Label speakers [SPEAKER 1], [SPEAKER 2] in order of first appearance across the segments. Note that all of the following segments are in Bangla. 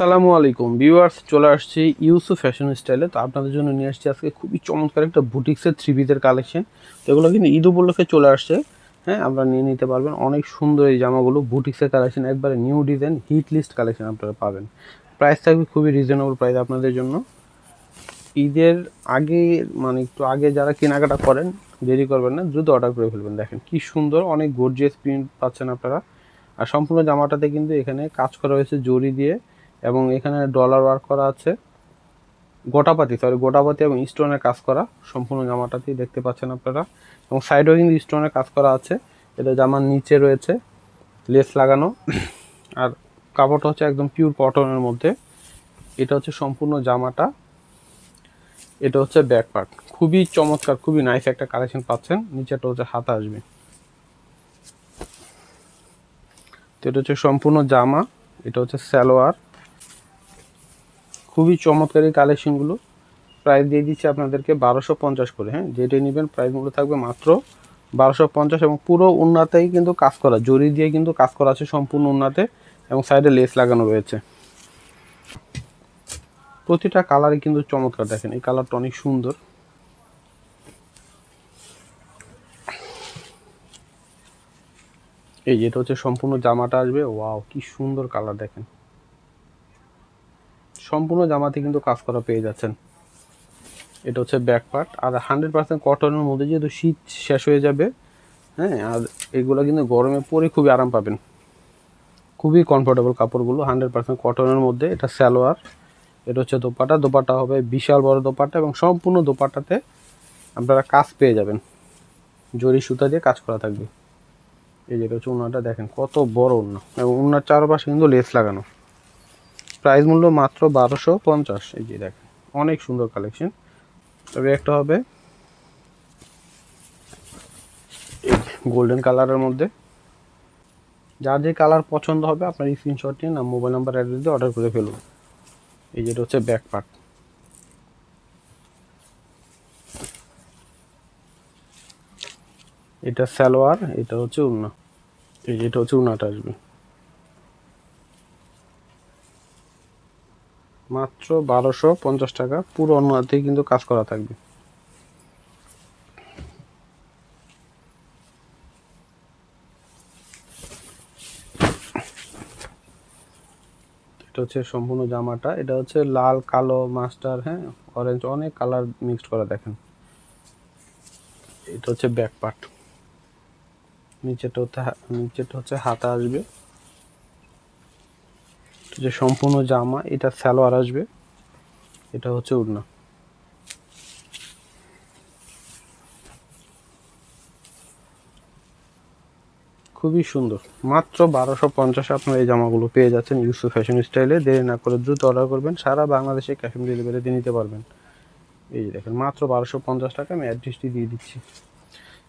[SPEAKER 1] আসসালামু আলাইকুম। ভিউয়ার্স, চলে আসছি ইউসু ফ্যাশন স্টাইলে। তো আপনাদের জন্য নিয়ে আসছি আজকে খুবই চমৎকার একটা বুটিক্সের থ্রি পিসের কালেকশন। তো এগুলো কিন্তু ঈদ উপলক্ষে চলে আসছে। হ্যাঁ আপনারা নিয়ে নিতে পারবেন। অনেক সুন্দর এই জামাগুলো, বুটিক্সের কালেকশন, একবারে new design, hit list collection আপনারা পাবেন। প্রাইস থাকবে খুবই রিজনেবল প্রাইস আপনাদের জন্য। ঈদের আগে মানে একটু আগে যারা কেনাকাটা করেন, দেরি করবেন না, দ্রুত অর্ডার করে ফেলবেন। দেখেন কি সুন্দর, অনেক গর্জিয়াস প্রিন্ট পাচ্ছেন আপনারা। আর সম্পূর্ণ জামাটাতে কিন্তু এখানে কাজ করা হয়েছে জরি দিয়ে। এবং এখানে ডলার ওয়ার্ক করা আছে। গোটাপাতি সরি গোটাপাতি এবং স্টোনের কাজ করা সম্পূর্ণ জামাটাতেই দেখতে পাচ্ছেন আপনারা। এবং সাইডেও কিন্তু স্টোনের কাজ করা আছে। এটা জামার নিচে রয়েছে লেস লাগানো। আর কাপড়টা হচ্ছে একদম পিওর কটনের মধ্যে। এটা হচ্ছে সম্পূর্ণ জামাটা। এটা হচ্ছে ব্যাক পার্ট খুবই চমৎকার, খুবই নাইস একটা কালেকশন পাচ্ছেন। নিচেটা হচ্ছে হাতা আসবে। তো এটা হচ্ছে সম্পূর্ণ জামা। এটা হচ্ছে সালোয়ার। খুবই চমৎকার এই কালেকশনগুলো প্রাইস দিয়ে দিচ্ছি আপনাদেরকে বারোশো পঞ্চাশ করে হ্যাঁ? যেটাই নেবেন প্রাইসগুলো থাকবে মাত্র বারোশো পঞ্চাশ এবং পুরো উন্নাতেই কিন্তু কাজ করা জরি দিয়ে কিন্তু কাজ করা আছে সম্পূর্ণ উন্নাতে এবং সাইডে লেস লাগানো রয়েছে। প্রতিটা কালারই কিন্তু চমৎকার দেখেন, এই কালারটা অনেক সুন্দর। এই যেটা হচ্ছে সম্পূর্ণ জামাটা আসবে, ওয়াও, কি সুন্দর কালার দেখেন। সম্পূর্ণ জামাতে কিন্তু কাজ করা পেয়ে যাচ্ছেন। এটা হচ্ছে ব্যাক পার্ট আর হান্ড্রেড পার্সেন্ট কটনের মধ্যে যেহেতু শীত শেষ হয়ে যাবে হ্যাঁ আর এগুলো কিন্তু গরমে পরে খুবই আরাম পাবেন। খুবই কমফোর্টেবল কাপড়গুলো হান্ড্রেড পার্সেন্ট কটনের মধ্যে। এটা সালোয়ার, এটা হচ্ছে দোপাটা। দোপাটা হবে বিশাল বড় দোপাটা এবং সম্পূর্ণ দোপাটাতে আপনারা কাজ পেয়ে যাবেন। জরি সুতা দিয়ে কাজ করা থাকবে। এই যেটা হচ্ছে উন্নাটা দেখেন, কত বড় উন্না এবং উন্নার চারপাশে কিন্তু লেস লাগানো। প্রাইস মূল্য মাত্র বারোশো পঞ্চাশ। এই যে দেখেন, অনেক সুন্দর কালেকশন। তবে একটা হবে গোল্ডেন কালারের মধ্যে। যার যে কালার পছন্দ হবে, আপনার স্ক্রিনশট নিয়ে না মোবাইল নাম্বার অ্যাড্রেস দিয়ে অর্ডার করে ফেলুন। এই যেটা হচ্ছে ব্যাক পার্ট এটা সালোয়ার, এটা হচ্ছে উন্না এই যেটা হচ্ছে উন্নাটা আসবে। মাত্র বারোশো পঞ্চাশ টাকা। পুরো অন্যতেই কিন্তু কাজ করা থাকবে। এটা হচ্ছে সম্পূর্ণ জামাটা। এটা হচ্ছে লাল, কালো, মাস্টার হ্যাঁ অরেঞ্জ অনেক কালার মিক্সড করা, দেখেন। এটা হচ্ছে ব্যাক পার্ট নিচেটা হচ্ছে নিচেটা হচ্ছে হাতা আসবে। যে সম্পূর্ণ জামা, এটা সালোয়ার আসবে। এটা হচ্ছে উড়না। খুবই সুন্দর। মাত্র বারোশো পঞ্চাশে আপনারা এই জামাগুলো পেয়ে যাচ্ছেন ইউসু ফ্যাশন স্টাইলে দেরি না করে দ্রুত অর্ডার করবেন। সারা বাংলাদেশে ক্যাশ অন ডেলিভারি দিয়ে নিতে পারবেন। এই দেখেন, মাত্র বারোশো পঞ্চাশ টাকা আমি অ্যাড্রেসটি দিয়ে দিচ্ছি।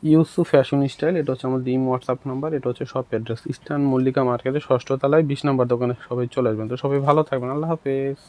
[SPEAKER 1] ইউসু ফ্যাশন স্টাইল, এটা হচ্ছে আমার ডিম হোয়াটসঅ্যাপ নাম্বার এটা হচ্ছে শপ অ্যাড্রেস ইস্টার্ন মল্লিকা মার্কেটে ষষ্ঠ তলায় বিশ নম্বর দোকানে সবাই চলে আসবেন। তো সবাই ভালো থাকবেন, আল্লাহ হাফেজ।